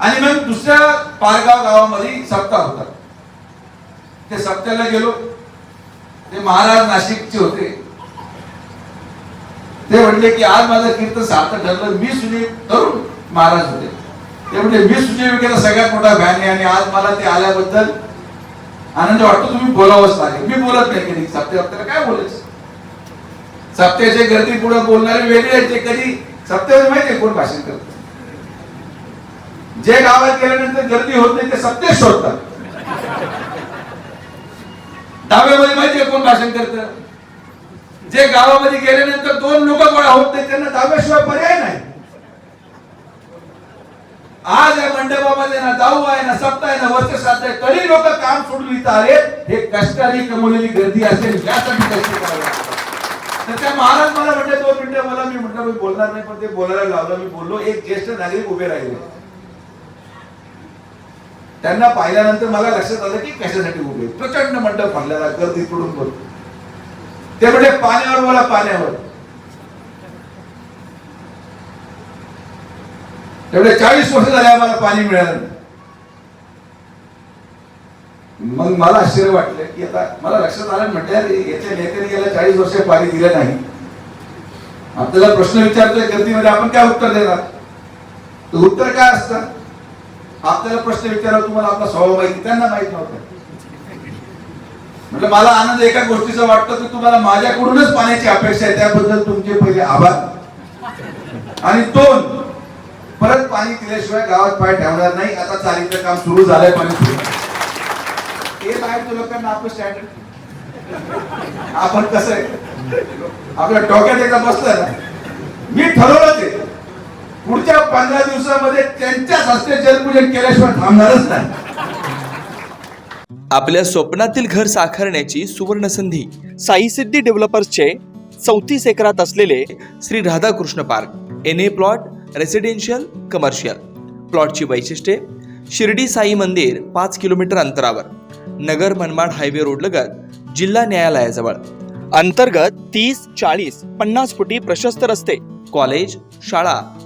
आणि मग दुसऱ्या पारगाव गावामध्ये सप्ताह होता. ते सप्त्याला गेलो. ते महाराज नाशिकचे होते. ते म्हणले की आज माझं कीर्तन सार्थक ठरलं. मी सुनील तरुण महाराज होते. ते म्हणजे मी सुनील विकेला सगळ्यात मोठा फॅन आहे आणि आज मला ते आल्याबद्दल आनंद वाटतो. तुम्ही बोलावंच लागेल. मी बोलत नाही कधी. सप्त्या सप्त्याला काय बोलायच? सप्त्याच्या गर्दी पुढे बोलणारे वेगळे आहेत ते कधी सप्त्यावर माहितीये कोण भाषण करत. जे गावात गेल्यानंतर गर्दी होत नाही ते सत्य शोधतात डाव्यामध्ये माहितीये कोण भाषण करत? जे गावामध्ये गेल्यानंतर दोन लोक गोळा होत नाही त्यांना डाव्याशिवाय पर्याय नाही. आज या मंडपामध्ये ना जाऊ आहे ना सप्ताह आहे ना वर्ष सात आहे तरी लोक काम सोडून इथं आले हे कष्टाने कमवलेली गर्दी असेल यासाठी कष्ट करावे तर त्या महाराज मला म्हणले दोन मिनिटं मला मी म्हटलं मी बोलणार नाही पण ते बोलायला लावलं मी बोललो. एक ज्येष्ठ नागरिक उभे राहिले. त्यांना पाहिल्यानंतर मला लक्षात आलं की कशासाठी उभे प्रचंड मंडप भरलेला गर्दी पडून बोल ते म्हणजे पाण्यावर मला पाण्यावर. तेवढे चाळीस वर्ष झाले आम्हाला पाणी मिळालं मग मला आश्चर्य वाटलं की आता मला लक्षात आलं म्हटलं याच्या नेत्याने गेल्या चाळीस वर्ष पाणी दिलं नाही. आपल्याला प्रश्न विचारतोय गर्दीमध्ये आपण काय उत्तर देणार? तर उत्तर काय असतं? आपल्याला प्रश्न विचारावा तुम्हाला आपला स्वभाव माहिती त्यांना माहीत नव्हतं. म्हटलं मला आनंद एका गोष्टीचा वाटतो की तुम्हाला माझ्याकडूनच पाण्याची अपेक्षा आहे त्याबद्दल तुमचे पहिले आभार. आणि दोन परत पाणी दिल्याशिवाय गावात पाय ठेवणार नाही आता चालीचं काम सुरू झालंय पाणी सुरू हे बाहेरच्या लोकांना आपलं स्टँडर्ड आपण कसं आहे? आपल्या डोक्यात एकदा बसलं ना मी ठरवलं ते. पुढच्या पंधरा दिवसामध्ये त्यांच्याच हस्ते जलपूजन केल्याशिवाय थांबणारच नाही. आपल्या स्वप्नातील घर साकारण्याची सुवर्ण संधी साई सिद्धी डेव्हलपर्सचे चौतीस एकरात असलेले Shri Radhakrishna park N A plot residential commercial प्लॉटची वैशिष्ट्ये शिर्डी साई मंदिर पाच किलोमीटर अंतरावर नगर मनमाड हायवे रोड लगत जिल्हा न्यायालयाजवळ. अंतर्गत तीस चाळीस पन्नास फुटी प्रशस्त रस्ते कॉलेज शाळा